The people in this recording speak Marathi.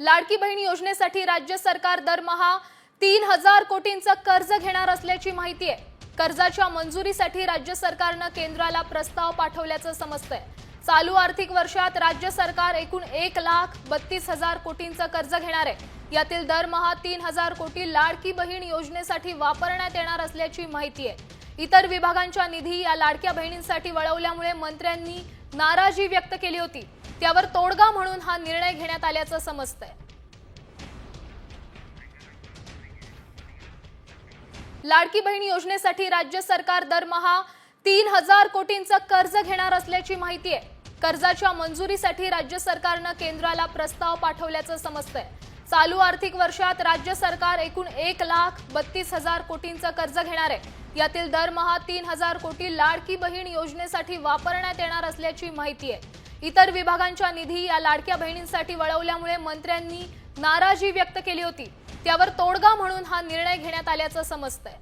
लाडकी बहीण योजनेसाठी राज्य सरकार दरमहा तीन हजार कोटींचं कर्ज घेणार असल्याची माहिती आहे. कर्जाच्या मंजुरीसाठी राज्य सरकारनं केंद्राला प्रस्ताव पाठवल्याचं समजतंय. चालू आर्थिक वर्षात राज्य सरकार एकूण एक लाख बत्तीस हजार कोटींचं कर्ज घेणार आहे. यातील दरमहा तीन हजार कोटी लाडकी बहीण योजनेसाठी वापरण्यात येणार असल्याची माहिती आहे. इतर विभागांच्या निधी या लाडक्या बहिणींसाठी वळवल्यामुळे मंत्र्यांनी नाराजी व्यक्त केली होती. त्यावर तोडगा म्हणून हा निर्णय घेण्यात आल्याचं समजतंय. लाडकी बहीण योजनेसाठी राज्य सरकार दरमहा तीन हजार कोटींचं कर्ज घेणार असल्याची माहिती आहे. कर्जाच्या मंजुरीसाठी राज्य सरकारनं केंद्राला प्रस्ताव पाठवल्याचं समजतंय. चालू आर्थिक वर्षात राज्य सरकार एकूण एक लाख बत्तीस हजार कोटींचं कर्ज घेणार आहे. यातील दरमहा तीन हजार कोटी लाडकी बहीण योजनेसाठी वापरण्यात येणार असल्याची माहिती आहे. इतर विभागांच्या निधी या लाडक्या बहिणींसाठी वळवल्यामुळे मंत्र्यांनी नाराजी व्यक्त केली होती. त्यावर तोडगा म्हणून हा निर्णय घेण्यात आल्याचं समजतंय.